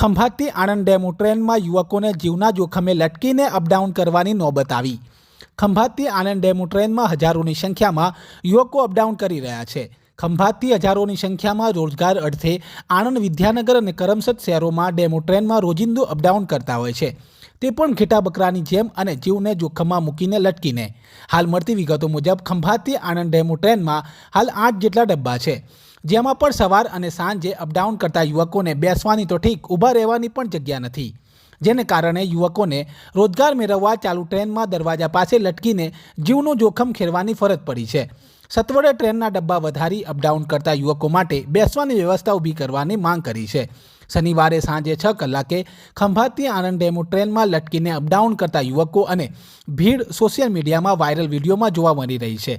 ખંભાતથી Anand demo ટ્રેનમાં યુવકોને જીવના જોખમે લટકીને અપડાઉન કરવાની નોબત આવી. ખંભાતથી આણંદ ડેમો ટ્રેનમાં હજારોની સંખ્યામાં યુવકો અપડાઉન કરી રહ્યા છે. ખંભાતથી હજારોની સંખ્યામાં રોજગાર અર્થે આણંદ વિદ્યાનગર અને કરમસદ શહેરોમાં ડેમો ટ્રેનમાં રોજિંદુ અપડાઉન કરતા હોય છે. તે પણ ઘેટા બકરાની જેમ અને જીવને જોખમમાં મૂકીને લટકીને. હાલ મળતી વિગતો મુજબ ખંભાતથી આણંદ ડેમો ટ્રેનમાં હાલ આઠ જેટલા ડબ્બા છે. જેમાં પણ સવાર અને સાંજે અપડાઉન કરતા યુવકોને બેસવાની તો ઠીક, ઊભા રહેવાની પણ જગ્યા નથી. જેને કારણે યુવકોને રોજગાર મેળવવા ચાલુ ટ્રેનમાં દરવાજા પાસે લટકીને જીવનું જોખમ ખેરવાની ફરજ પડી છે. સત્વરે ટ્રેનના ડબ્બા વધારી અપડાઉન કરતા યુવકો માટે બેસવાની વ્યવસ્થા ઊભી કરવાની માંગ કરી છે. શનિવારે સાંજે છ કલાકે ખંભાતથી આણંદ ડેમો ટ્રેનમાં લટકીને અપડાઉન કરતા યુવકો અને ભીડ સોશિયલ મીડિયામાં વાયરલ વિડીયોમાં જોવા મળી રહી છે.